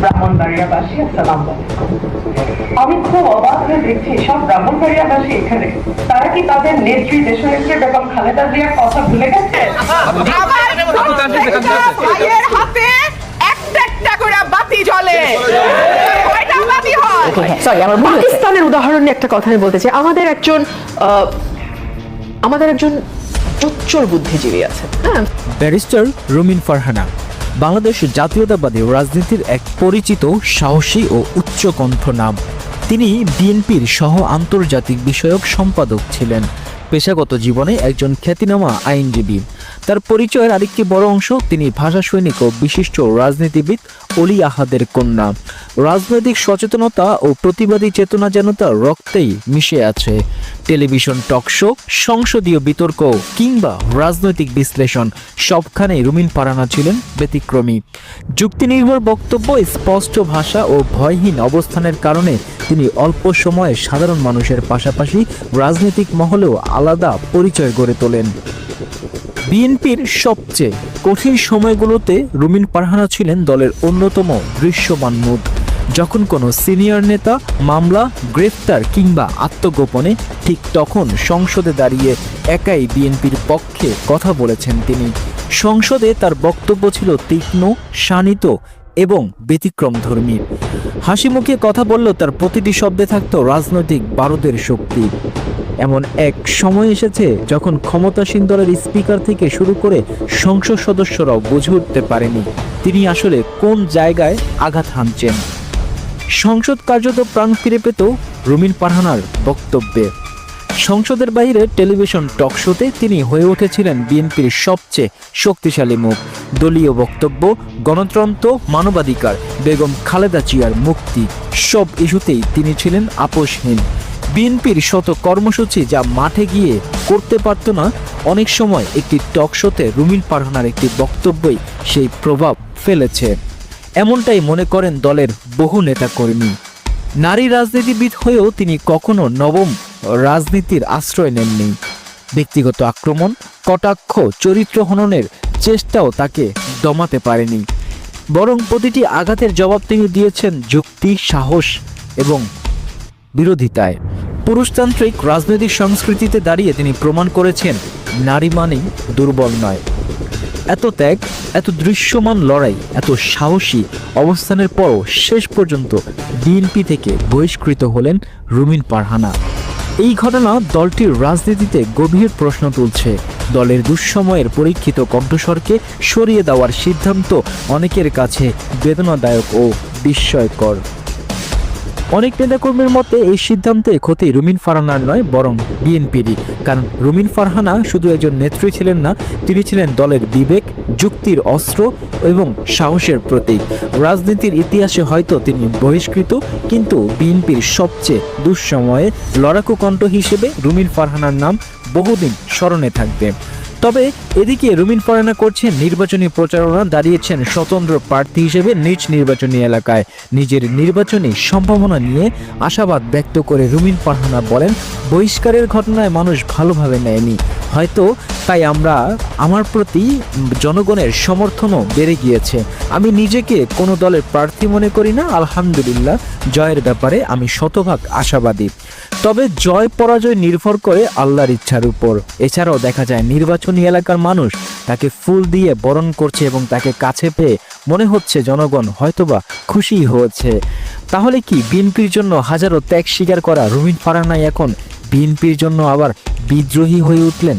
ব্রাহ্মণবাড়িয়াবাসী আসসালাম আমি খুব অবাক হয়ে দেখছি সব ব্রাহ্মণবাড়িয়াবাসী এখানে। তারা কি তাদের নেত্রী দেশনেত্রী বেগম খালেদা জিয়ার কথা ভুলে গেছে? আমার প্রত্যেকটা ভাইয়ের হাতে একটা একটা করে বাতি জ্বলে। কয়টা বাতি হয়? সরি আমার পাকিস্তানের উদাহরণ নিয়ে একটা কথা আমি বলতে চাই। আমাদের একজন আহ, আমাদের একজন উচ্চর বুদ্ধিজীবী আছে। হ্যাঁ। ব্যারিস্টার রুমিন ফারহানা বাংলাদেশ জাতীয়তাবাদী রাজনীতির এক পরিচিত সাহসী ও উচ্চকণ্ঠ নাম। তিনি বিএনপির সহ আন্তর্জাতিক বিষয়ক সম্পাদক ছিলেন। পেশাগত জীবনে একজন খ্যাতিনামা আইনজীবী। তার পরিচয়ের আরেকটি বড় অংশ তিনি ভাষা সৈনিক ও বিশিষ্ট রাজনীতিবিদ অলি আহাদের কন্যা। রাজনৈতিক সচেতনতা ও প্রতিবাদী চেতনা যেন তার রক্তেই মিশে আছে। টেলিভিশন টক শো, সংসদীয় বিতর্ক কিংবা রাজনৈতিক বিশ্লেষণ সবখানেই রুমিন পারানা ছিলেন ব্যতিক্রমী। যুক্তিনির্ভর বক্তব্য, স্পষ্ট ভাষা ও ভয়হীন অবস্থানের কারণে তিনি অল্প সময়ে সাধারণ মানুষের পাশাপাশি রাজনৈতিক মহলেও আলাদা পরিচয় গড়ে তোলেন। বিএনপির সবচেয়ে কঠিন সময়গুলোতে রুমিন পারহানা ছিলেন দলের অন্যতম দৃশ্যমান মুখ। যখন কোনো সিনিয়র নেতা মামলা, গ্রেফতার কিংবা আত্মগোপনে ঠিক তখন সংসদে দাঁড়িয়ে একাই বিএনপির পক্ষে কথা বলেছেন তিনি। সংসদে তার বক্তব্য ছিল তীক্ষ্ণ, শানিত এবং ব্যতিক্রম ধর্মী হাসি মুখে কথা বললেও তার প্রতিটি শব্দে থাকত রাজনৈতিক বারুদের শক্তি। এমন এক সময় এসেছে যখন ক্ষমতাসীন দলের স্পিকার থেকে শুরু করে সংসদ সদস্যরাও বুঝে উঠতে পারেনি তিনি আসলে কোন জায়গায় আঘাত হানছেন। সংসদ কার্যত প্রাণ ফিরে পেত রুমিন পারহানার বক্তব্যে। সংসদের বাইরে টেলিভিশন টক শোতে তিনি হয়ে উঠেছিলেন বিএনপির সবচেয়ে শক্তিশালী মুখ। দলীয় বক্তব্য, গণতন্ত্র, মানবাধিকার, বেগম খালেদা জিয়ার মুক্তি, সব ইস্যুতেই তিনি ছিলেন আপোষহীন। বিএনপির শত কর্মসূচি যা মাঠে গিয়ে করতে পারত না, অনেক সময় একটি টক শোতে রুমিন পারহানার একটি বক্তব্যই সেই প্রভাব ফেলেছে। এমনটাই মনে করেন দলের বহু নেতাকর্মী। নারী রাজনীতিবিদ হয়েও তিনি কখনো নবম রাজনীতির আশ্রয় নেননি। ব্যক্তিগত আক্রমণ, কটাক্ষ, চরিত্র হননের চেষ্টাও তাকে দমাতে পারেনি। বরং প্রতিটি আঘাতের জবাব তিনি দিয়েছেন যুক্তি, সাহস এবং বিরোধিতায়। পুরুষতান্ত্রিক রাজনৈতিক সংস্কৃতিতে দাঁড়িয়ে তিনি প্রমাণ করেছেন, নারী মানেই দুর্বল নয়। এত ত্যাগ, এত দৃশ্যমান লড়াই, এত সাহসী অবস্থানের পরও শেষ পর্যন্ত বিএনপি থেকে বহিষ্কৃত হলেন রুমিন পারহানা। এই ঘটনা দলটির রাজনীতিতে গভীর প্রশ্ন তুলছে। দলের দুঃসময়ের পরীক্ষিত কণ্ঠস্বরকে সরিয়ে দেওয়ার সিদ্ধান্ত অনেকের কাছে বেদনাদায়ক ও বিস্ময়কর। অনেক নেতাকর্মীর মতে এই সিদ্ধান্তে ক্ষতি রুমিন ফারহানার নয়, বরং বিএনপিরই। কারণ রুমিন ফারহানা শুধু একজন নেত্রী ছিলেন না, তিনি ছিলেন দলের বিবেক, যুক্তির অস্ত্র এবং সাহসের প্রতীক। রাজনীতির ইতিহাসে হয়তো তিনি বহিষ্কৃত, কিন্তু বিএনপির সবচেয়ে দুঃসময়ে লড়াকু কণ্ঠ হিসেবে রুমিন ফারহানার নাম বহুদিন স্মরণে থাকবে। তবে এদিকে রুমিন ফরানা করছেন নির্বাচনী প্রচারণা, দাঁড়িয়েছেন স্বতন্ত্র প্রার্থী হিসেবে নিজ নির্বাচনী এলাকায়। নিজের নির্বাচনী সম্ভাবনা নিয়ে আশাবাদ ব্যক্ত করে রুমিন ফারহানা বলেন, বহিষ্কারের ঘটনায় মানুষ ভালোভাবে নেয়নি। হয়তো তাই আমরা আমার প্রতি জনগণের সমর্থনও বেড়ে গিয়েছে। আমি নিজেকে কোনো দলের প্রার্থী মনে করি না, আলহামদুলিল্লাহ, জয়ের ব্যাপারে আমি শতভাগ আশাবাদী। তবে জয় পরাজয় নির্ভর করে আল্লাহর ইচ্ছার উপর। এছাড়াও দেখা যায় নির্বাচনী এলাকার মানুষ তাকে ফুল দিয়ে বরণ করছে এবং তাকে কাছে পেয়ে মনে হচ্ছে জনগণ হয়তোবা খুশি হয়েছে। তাহলে কি বিএনপির জন্য হাজারো ত্যাগ স্বীকার করা রুমিন ফারানাই এখন বিএনপির জন্য আবার বিদ্রোহী হয়ে উঠলেন?